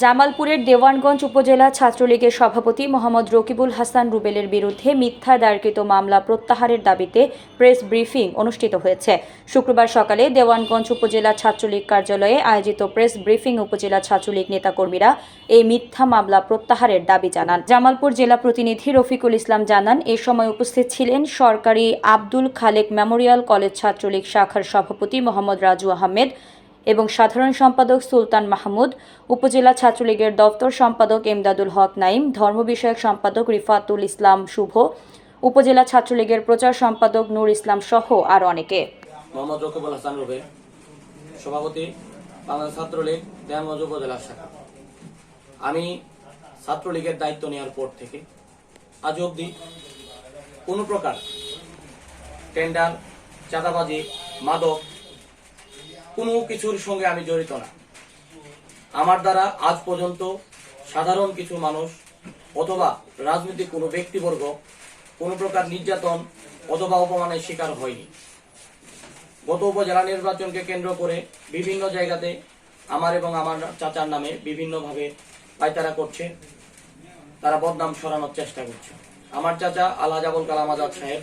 জামালপুরের দেওয়ানগঞ্জ উপজেলা ছাত্রলীগের সভাপতি মোহাম্মদ রকিবুল হাসান রুবেলের বিরুদ্ধে মিথ্যা দায়েরকৃত মামলা প্রত্যাহারের দাবিতে প্রেস ব্রিফিং অনুষ্ঠিত হয়েছে। শুক্রবার সকালে দেওয়ানগঞ্জ উপজেলা ছাত্রলীগ কার্যালয়ে আয়োজিত প্রেস ব্রিফিং উপজেলা ছাত্রলীগ নেতাকর্মীরা এই মিথ্যা মামলা প্রত্যাহারের দাবি জানান। জামালপুর জেলা প্রতিনিধি রফিকুল ইসলাম জানান, এ সময় উপস্থিত ছিলেন সরকারি আব্দুল খালেক মেমোরিয়াল কলেজ ছাত্রলীগ শাখার সভাপতি মোহাম্মদ রাজু আহমেদ এবং সাধারণ সম্পাদক সুলতান মাহমুদ, উপজেলা ছাত্রলীগের দপ্তর সম্পাদক এমদাদুল হক নাইম, ধর্ম বিষয়ক সম্পাদক রিফাতুল ইসলাম শুভ, উপজেলা ছাত্রলীগের প্রচার সম্পাদক নূর ইসলাম সহ আরও অনেকে। সভাপতি, বাংলাদেশ ছাত্রলীগ দেয়ানগঞ্জ উপজেলা শাখা। আমি ছাত্রলীগের দায়িত্ব নেওয়ার পর থেকে আজ অবধি কোনো প্রকার টেন্ডার চাঁদাবাজি, মাদক কোনো কিছুর সঙ্গে আমি জড়িত না। আমার দ্বারা আজ পর্যন্ত সাধারণ কিছু মানুষ অথবা রাজনৈতিক কোনো ব্যক্তিবর্গ কোনো প্রকার নির্যাতন অথবা অপমানের শিকার হয়নি। গত উপজেলা নির্বাচনকে কেন্দ্র করে বিভিন্ন জায়গাতে আমার এবং আমার চাচার নামে বিভিন্নভাবে পায়তারা করছে। তারা বদনাম সরানোর চেষ্টা করছে। আমার চাচা আলহাজ আবুল কালাম আজাদ সাহেব,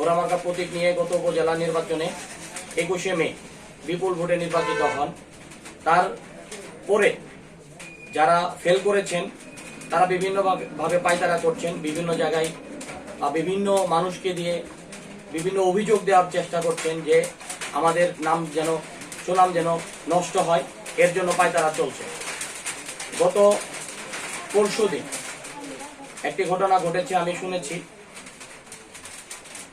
ওরা মার্কা প্রতীক নিয়ে গত উপজেলা নির্বাচনে একুশে মে বিপুল ভোটে নির্বাচিত হন। তার পরে যারা ফেল করেছেন, তারা বিভিন্ন ভাবে পায়তারা করছেন, বিভিন্ন জায়গায় বা বিভিন্ন মানুষকে দিয়ে বিভিন্ন অভিযোগ দেওয়ার চেষ্টা করছেন যে আমাদের নাম যেন, সুনাম যেন নষ্ট হয়, এর জন্য পায়তারা চলছে। গত পরশু দিন একটি ঘটনা ঘটেছে, আমি শুনেছি।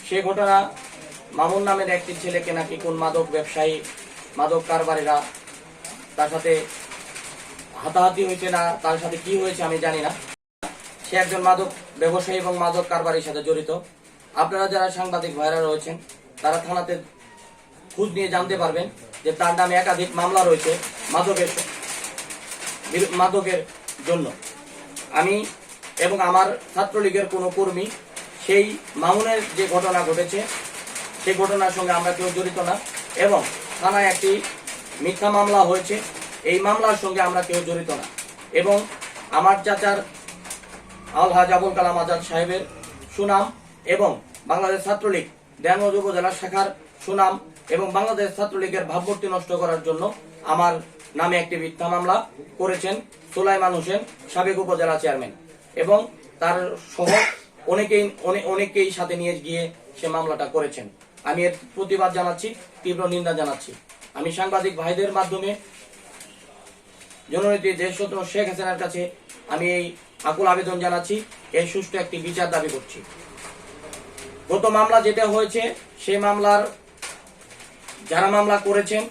সে ঘটনা মামুন নামের একটি ছেলেকে নাকি কোন মাদক ব্যবসায়ী, মাদক কারবারিরা তার সাথে হাতাহাতি হয়েছে না, তার সাথে কি হয়েছে আমি জানি না। সে একজন মাদক ব্যবসায়ী এবং মাদক কারবারির সাথে জড়িত। আপনারা যারা সাংবাদিক ভাইরা রয়েছেন, তারা থানাতে খোঁজ নিয়ে জানতে পারবেন যে তার নামে একাধিক মামলা রয়েছে মাদকের মাদকের জন্য। আমি এবং আমার ছাত্রলীগের কোনো কর্মী সেই মামুনের যে ঘটনা ঘটেছে সেই ঘটনার সঙ্গে আমরা কেউ জড়িত না। এবং থানায় একটি মিথ্যা মামলা হয়েছে, এই মামলার সঙ্গে আমরা কেউ জড়িত না। এবং আমার চাচার আলহাজ আবুল কালাম আজাদ সাহেবের সুনাম এবং বাংলাদেশ ছাত্রলীগ দেয়ানগঞ্জ উপজেলা শাখার সুনাম এবং বাংলাদেশ ছাত্রলীগের ভাবমূর্তি নষ্ট করার জন্য আমার নামে একটি মিথ্যা মামলা করেছেন সুলাইমান হোসেন সাবেক উপজেলা চেয়ারম্যান। এবং তার সহ অনেকেই অনেকেই সাথে নিয়ে গিয়ে সে মামলাটা করেছেন। আমি এর প্রতিবাদ জানাচ্ছি, তীব্র নিন্দা জানাচ্ছি। আমি সাংবাদিক ভাইদের মাধ্যমে জননেত্রী দেশরত্ন শেখ হাসিনার কাছে আমি এই আকুল আবেদন জানাচ্ছি, এই সুষ্ঠু একটি বিচার দাবি করছি। গত মামলা যেটা হয়েছে সেই মামলার যারা মামলা করেছেন